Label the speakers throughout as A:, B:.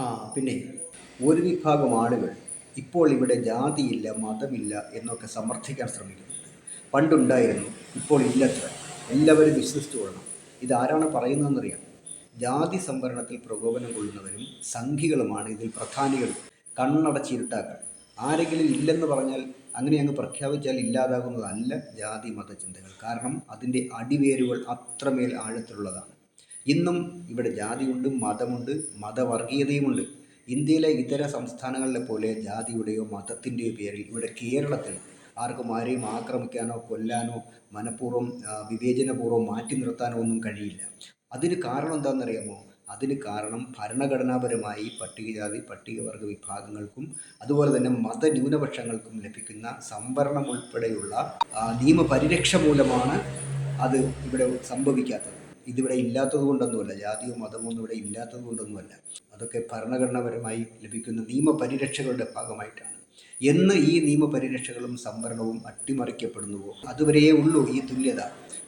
A: ആ പിന്നെ ഒരു വിഭാഗം ആളുകൾ ഇപ്പോൾ ഇവിടെ ജാതിയില്ല മതമില്ല എന്നൊക്കെ സമർത്ഥിക്കാൻ ശ്രമിക്കുന്നുണ്ട്. പണ്ടുണ്ടായിരുന്നു ഇപ്പോൾ ഇല്ലത്ര. എല്ലാവരും വിശ്വസിച്ചു കൊള്ളണം. ഇതാരാണ് പറയുന്നതെന്നറിയാം? ജാതി സംവരണത്തിൽ പ്രകോപനം കൊള്ളുന്നവരും സംഘികളുമാണ് ഇതിൽ പ്രധാനികളും കണ്ണടച്ചിരുട്ടാക്കൾ ആരെങ്കിലും ഇല്ലെന്ന് പറഞ്ഞാൽ അങ്ങനെ അങ്ങ് പ്രഖ്യാപിച്ചാൽ ഇല്ലാതാകുന്നതല്ല ജാതി മത ചിന്തകൾ കാരണം അതിന്റെ അടിവേരുകൾ അത്രമേൽ ആഴത്തിലുള്ളതാണ്. ഇന്നും ഇവിടെ ജാതിയുണ്ട് മതമുണ്ട് മതവർഗീയതയുമുണ്ട്. ഇന്ത്യയിലെ ഇതര സംസ്ഥാനങ്ങളിലെ പോലെ ജാതിയുടെയോ മതത്തിന്റെയോ പേരിൽ ഇവിടെ കേരളത്തിൽ ആർക്കും ആരെയും ആക്രമിക്കാനോ കൊല്ലാനോ മനഃപൂർവം വിവേചനപൂർവം മാറ്റി നിർത്താനോ ഒന്നും കഴിയില്ല. അതിന് കാരണം എന്താണെന്നറിയാമോ? അതിന് കാരണം ഭരണഘടനാപരമായി പട്ടികജാതി പട്ടികവർഗ വിഭാഗങ്ങൾക്കും അതുപോലെ തന്നെ മതന്യൂനപക്ഷങ്ങൾക്കും ലഭിക്കുന്ന സംവരണം ഉൾപ്പെടെയുള്ള നിയമപരിരക്ഷ മൂലമാണ് അത് ഇവിടെ സംഭവിക്കാത്തത്. ഇതിവിടെ ഇല്ലാത്തത് കൊണ്ടൊന്നുമല്ല. ജാതിയോ മതമോ ഒന്നും ഇവിടെ ഇല്ലാത്തത് കൊണ്ടൊന്നുമല്ല. അതൊക്കെ ഭരണഘടനാപരമായി ലഭിക്കുന്ന നിയമപരിരക്ഷകളുടെ ഭാഗമായിട്ടാണ്. എന്ന് ഈ നിയമപരിരക്ഷകളും സംവരണവും അട്ടിമറിക്കപ്പെടുന്നുവോ? അതുവരെയേ ഉള്ളൂ ഈ തുല്യത.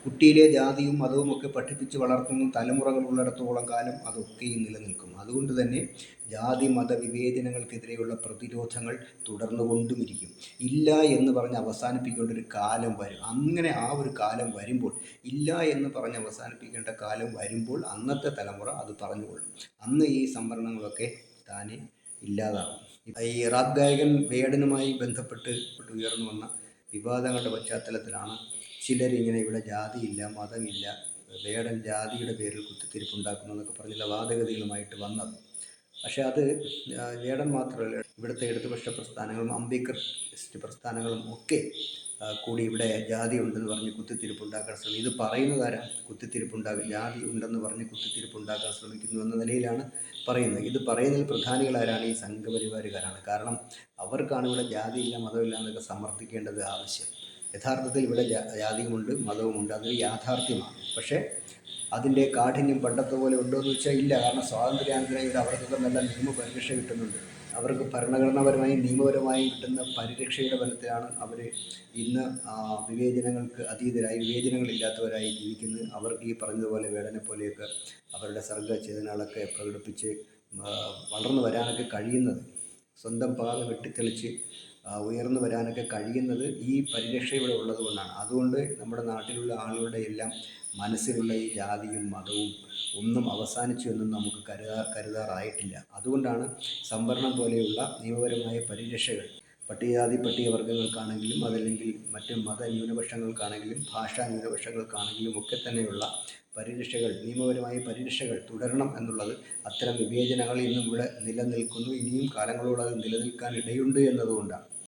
A: കുട്ടിയിലെ ജാതിയും മതവും ഒക്കെ പഠിപ്പിച്ച് വളർത്തുന്ന തലമുറകൾ ഉള്ളിടത്തോളം കാലം അതൊക്കെയും നിലനിൽക്കും. അതുകൊണ്ട് തന്നെ ജാതി മത വിവേചനങ്ങൾക്കെതിരെയുള്ള പ്രതിരോധങ്ങൾ തുടർന്നുകൊണ്ടുമിരിക്കും ഇല്ല എന്ന് പറഞ്ഞ് അവസാനിപ്പിക്കേണ്ട ഒരു കാലം വരും. അങ്ങനെ ആ ഒരു കാലം വരുമ്പോൾ ഇല്ല എന്ന് പറഞ്ഞ് അവസാനിപ്പിക്കേണ്ട കാലം വരുമ്പോൾ അന്നത്തെ തലമുറ അത് പറഞ്ഞുകൊള്ളും. അന്ന് ഈ സംവരണങ്ങളൊക്കെ താനെ ഇല്ലാതാകും ഈ റാപ്പ് ഗായകൻ വേടനുമായി ബന്ധപ്പെട്ട് ഉയർന്നു വന്ന വിവാദങ്ങളുടെ പശ്ചാത്തലത്തിലാണ് ചിലരിങ്ങനെ ഇവിടെ ജാതിയില്ല മതമില്ല വേടൻ ജാതിയുടെ പേരിൽ കുത്തിത്തിരിപ്പുണ്ടാക്കുന്നു എന്നൊക്കെ പറഞ്ഞില്ല വാദഗതികളുമായിട്ട് വന്നത്. പക്ഷേ അത് വേടൻ മാത്രമല്ല ഇവിടുത്തെ ഇടതുപക്ഷ പ്രസ്ഥാനങ്ങളും അംബേദ്കറിസ്റ്റ് പ്രസ്ഥാനങ്ങളും ഒക്കെ കൂടി ഇവിടെ ജാതി ഉണ്ടെന്ന് പറഞ്ഞ് കുത്തിത്തിരിപ്പുണ്ടാക്കാൻ ശ്രമിക്കും ഇത് പറയുന്നതാരാ കുത്തിത്തിരിപ്പുണ്ടാകും ജാതി ഉണ്ടെന്ന് പറഞ്ഞ് കുത്തിത്തിരിപ്പുണ്ടാക്കാൻ ശ്രമിക്കുന്നു എന്ന നിലയിലാണ് പറയുന്നത്. ഇത് പറയുന്നതിൽ പ്രധാനികളാരാണ് ഈ സംഘപരിവാരുകാരാണ് കാരണം അവർക്കാണ് ഇവിടെ ജാതിയില്ല മതമില്ല എന്നൊക്കെ സമർത്ഥിക്കേണ്ടത് ആവശ്യം. യഥാർത്ഥത്തിൽ ഇവിടെ ജാതിയുമുണ്ട് മതവുമുണ്ട് അതൊരു യാഥാർത്ഥ്യമാണ്. പക്ഷേ അതിന്റെ കാഠിന്യം പണ്ടത്തെ പോലെ ഉണ്ടോ എന്ന് വെച്ചാൽ ഇല്ല. കാരണം സ്വാതന്ത്ര്യാനന്തരയുടെ അവർക്കൊക്കെ നല്ല നിയമ പരിരക്ഷ കിട്ടുന്നുണ്ട്. അവർക്ക് ഭരണഘടനാപരമായും നിയമപരമായും കിട്ടുന്ന പരിരക്ഷയുടെ ബലത്തിലാണ് അവർ ഇന്ന് വിവേചനങ്ങൾക്ക് അതീതരായി വിവേചനങ്ങളില്ലാത്തവരായി ജീവിക്കുന്നത് അവർക്ക് ഈ പറഞ്ഞതുപോലെ വേടനെ പോലെയൊക്കെ അവരുടെ സർഗചേതനകളൊക്കെ പ്രകടിപ്പിച്ച് വളർന്നു വരാനൊക്കെ കഴിയുന്നത്. സ്വന്തം പാത വെട്ടിത്തെളിച്ച് ഉയർന്നു വരാനൊക്കെ കഴിയുന്നത് ഈ പരിരക്ഷ ഇവിടെ ഉള്ളതുകൊണ്ടാണ് അതുകൊണ്ട് നമ്മുടെ നാട്ടിലുള്ള ആളുകളുടെ എല്ലാം മനസ്സിലുള്ള ഈ ജാതിയും മതവും ഒന്നും അവസാനിച്ചു എന്നും നമുക്ക് കരുതാ കരുതാറായിട്ടില്ല. അതുകൊണ്ടാണ് സംവരണം പോലെയുള്ള നിയമപരമായ പരിരക്ഷകൾ പട്ടികജാതി പട്ടികവർഗങ്ങൾക്കാണെങ്കിലും അതല്ലെങ്കിൽ മറ്റ് മത ന്യൂനപക്ഷങ്ങൾക്കാണെങ്കിലും ഭാഷാ ന്യൂനപക്ഷങ്ങൾക്കാണെങ്കിലും ഒക്കെ തന്നെയുള്ള പരിരക്ഷകൾ നിയമപരമായ പരിരക്ഷകൾ തുടരണം എന്നുള്ളത് അത്തരം വിവേചനങ്ങൾ ഇന്നും ഇവിടെ നിലനിൽക്കുന്നു. ഇനിയും കാലങ്ങളോട് അത് നിലനിൽക്കാൻ ഇടയുണ്ട് എന്നതുകൊണ്ടാണ്.